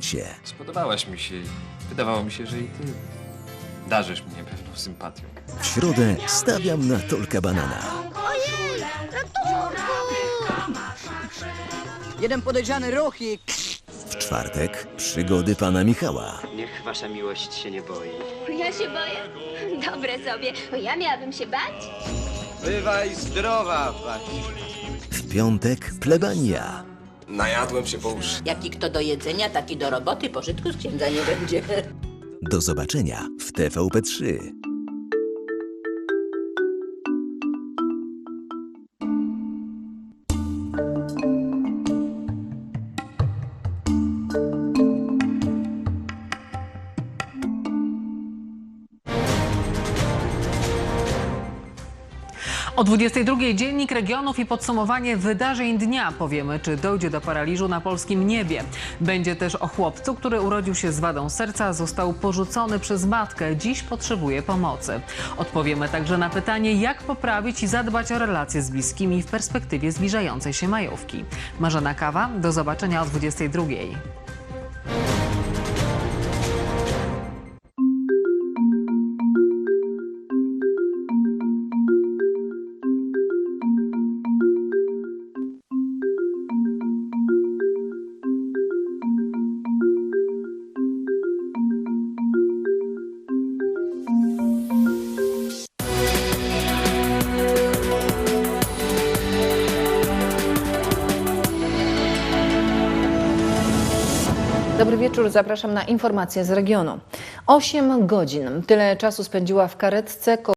prezencie. Spodobałaś mi się i wydawało mi się, że i ty darzysz mnie pewną sympatią. W środę stawiam na Tolka Banana. Jeden podejrzany ruch i... W czwartek przygody pana Michała. Niech wasza miłość się nie boi. Ja się boję. Dobre sobie. Ja miałabym się bać? Bywaj zdrowa, Basi. W piątek plebania. Najadłem się po uszy. Jaki kto do jedzenia, taki do roboty, pożytku z księdza nie będzie. Do zobaczenia w TVP3. O 22 Dziennik Regionów i podsumowanie wydarzeń dnia. Powiemy, czy dojdzie do paraliżu na polskim niebie. Będzie też o chłopcu, który urodził się z wadą serca, został porzucony przez matkę. Dziś potrzebuje pomocy. Odpowiemy także na pytanie, jak poprawić i zadbać o relacje z bliskimi w perspektywie zbliżającej się majówki. Marzena Kawa, do zobaczenia o 22. Dobry wieczór, zapraszam na informacje z regionu. 8 godzin. Tyle czasu spędziła w karetce